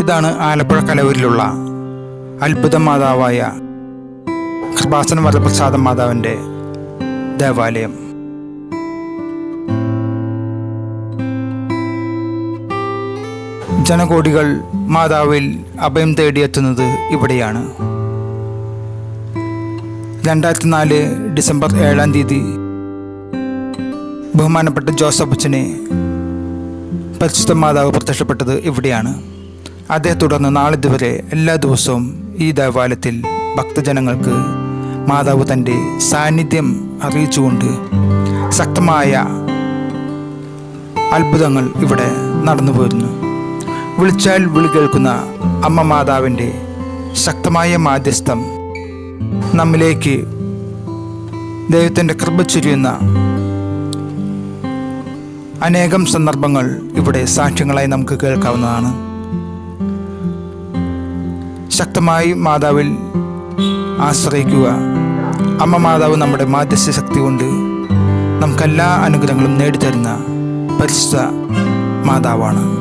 ഇതാണ് ആലപ്പുഴ കലവൂരിലുള്ള അത്ഭുത മാതാവായ കൃപാസന വരപ്രസാദ മാതാവിന്റെ ദേവാലയം. ജനകോടികൾ മാതാവിൽ അഭയം തേടിയെത്തുന്നത് ഇവിടെയാണ്. രണ്ടായിരത്തി നാല് ഡിസംബർ ഏഴാം തീയതി ബഹുമാനപ്പെട്ട ജോസഫ് അച്ഛനെ പരിശുദ്ധ മാതാവ് പ്രത്യക്ഷപ്പെട്ടത് ഇവിടെയാണ്. അതേ തുടർന്ന് നാളിതുവരെ എല്ലാ ദിവസവും ഈ ദേവാലയത്തിൽ ഭക്തജനങ്ങൾക്ക് മാതാവ് തന്റെ സാന്നിധ്യം അറിയിച്ചുകൊണ്ട് ശക്തമായ അത്ഭുതങ്ങൾ ഇവിടെ നടന്നു പോരുന്നു. വിളിച്ചാൽ വിളി കേൾക്കുന്ന അമ്മ മാതാവിന്റെ ശക്തമായ മാധ്യസ്ഥം നമ്മിലേക്ക് ദൈവത്തിന്റെ കൃപ ചുരിയുന്ന അനേകം സന്ദർഭങ്ങൾ ഇവിടെ സാക്ഷ്യങ്ങളായി നമുക്ക് കേൾക്കാവുന്നതാണ്. ശക്തമായി മാതാവിൽ ആശ്രയിക്കുക. അമ്മ മാതാവ് നമ്മുടെ മാധ്യസ്ഥ ശക്തി കൊണ്ട് നമുക്കെല്ലാ അനുഗ്രഹങ്ങളും നേടിത്തരുന്ന പരിശുദ്ധ മാതാവാണ്.